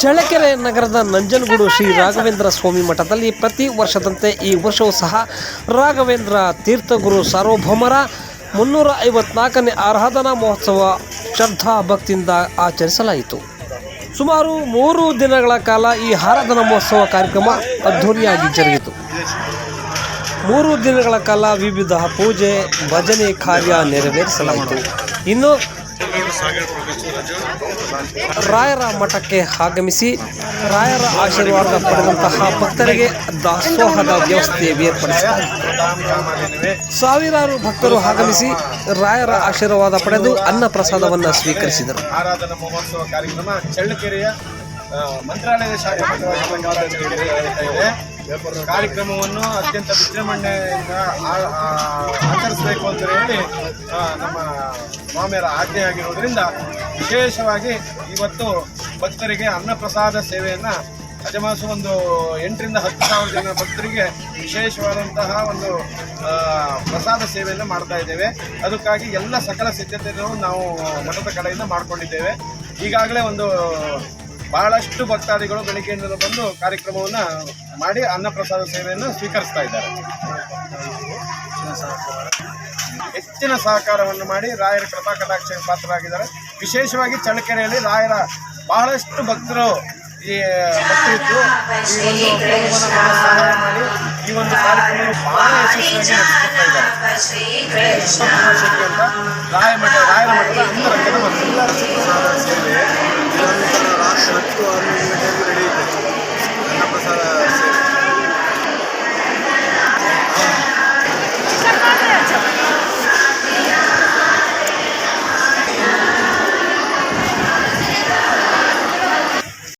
ಚಳ್ಳಕೆರೆ ನಗರದ ನಂಜನಗೂಡು ಶ್ರೀ ರಾಘವೇಂದ್ರ ಸ್ವಾಮಿ ಮಠದಲ್ಲಿ ಪ್ರತಿ ವರ್ಷದಂತೆ ಈ ವರ್ಷವೂ ಸಹ ರಾಘವೇಂದ್ರ ತೀರ್ಥಗುರು ಸಾರ್ವಭೌಮರ ಮುನ್ನೂರ ಐವತ್ನಾಲ್ಕನೇ ಆರಾಧನಾ ಮಹೋತ್ಸವ ಶ್ರದ್ಧಾ ಭಕ್ತಿಯಿಂದ ಆಚರಿಸಲಾಯಿತು. ಸುಮಾರು ಮೂರು ದಿನಗಳ ಕಾಲ ಈ ಆರಾಧನಾ ಮಹೋತ್ಸವ ಕಾರ್ಯಕ್ರಮ ಅದ್ಧೂರಿಯಾಗಿ ಜರುಗಿತು. ಮೂರು ದಿನಗಳ ಕಾಲ ವಿವಿಧ ಪೂಜೆ, ಭಜನೆ ಕಾರ್ಯ ನೆರವೇರಿಸಲಾಯಿತು. ಇನ್ನು ರಾಯರ ಮಠಕ್ಕೆ ಆಗಮಿಸಿ ರಾಯರ ಆಶೀರ್ವಾದ ಪಡೆದಂತಹ ಭಕ್ತರಿಗೆ ದಾಸೋಹದ ವ್ಯವಸ್ಥೆ ಏರ್ಪಡಿಸಲಾಗಿತ್ತು ಸಾವಿರಾರು ಭಕ್ತರು ಆಗಮಿಸಿ ರಾಯರ ಆಶೀರ್ವಾದ ಪಡೆದು ಅನ್ನ ಪ್ರಸಾದವನ್ನು ಸ್ವೀಕರಿಸಿದರು. ಆರಾಧನಾ ಮಹೋತ್ಸವ ಕಾರ್ಯಕ್ರಮ ಚಳ್ಳಕೆರೆಯ ಇದೆ ಕಾರ್ಯಕ್ರಮವನ್ನು ಅತ್ಯಂತ ವಿಜೃಂಭಣೆಯಿಂದ ಆ- ಅಂತ ಹೇಳಿ ನಮ್ಮ ಸ್ವಾಮಿಯರ ಆಜ್ಞೆ ಆಗಿರೋದ್ರಿಂದ ವಿಶೇಷವಾಗಿ ಇವತ್ತು ಭಕ್ತರಿಗೆ ಅನ್ನಪ್ರಸಾದ ಸೇವೆಯನ್ನು ಅಜಮಾಸು ಒಂದು ಎಂಟರಿಂದ ಹತ್ತು ಸಾವಿರ ಜನ ಭಕ್ತರಿಗೆ ವಿಶೇಷವಾದಂತಹ ಒಂದು ಪ್ರಸಾದ ಸೇವೆಯನ್ನು ಮಾಡ್ತಾ ಇದ್ದೇವೆ. ಅದಕ್ಕಾಗಿ ಎಲ್ಲ ಸಕಲ ಸಿದ್ಧತೆಯನ್ನು ನಾವು ಮಠದ ಕಡೆಯಿಂದ ಮಾಡಿಕೊಂಡಿದ್ದೇವೆ. ಈಗಾಗಲೇ ಒಂದು ಬಹಳಷ್ಟು ಭಕ್ತಾದಿಗಳು ಬೆಳಿಗ್ಗೆಯಿಂದ ಬಂದು ಕಾರ್ಯಕ್ರಮವನ್ನು ಮಾಡಿ ಅನ್ನಪ್ರಸಾದ ಸೇವೆಯನ್ನು ಸ್ವೀಕರಿಸ್ತಾ ಇದ್ದಾರೆ. ಹೆಚ್ಚಿನ ಸಹಕಾರವನ್ನು ಮಾಡಿ ರಾಯರ ಕೃಪಾ ಕಟಾಕ್ಷ ಪಾತ್ರರಾಗಿದ್ದಾರೆ. ವಿಶೇಷವಾಗಿ ಚಳ್ಳಕೆರೆಯಲ್ಲಿ ರಾಯರ ಬಹಳಷ್ಟು ಭಕ್ತರು ಈ ಭಕ್ತರಿದ್ದು ಈ ಒಂದು ಸಹಾಯ ಮಾಡಿ ಈ ಒಂದು ಕಾರ್ಯಕ್ರಮವನ್ನು ಬಹಳ ಯಶಸ್ವಿಯಾಗಿ ನಡೆಸಿಕೊಡ್ತಾ ಇದ್ದಾರೆ. ರಾಯ ಮಠ ರಾಯರ ಮಠದ ಅಂಗರಂಗದ ಮತ್ತು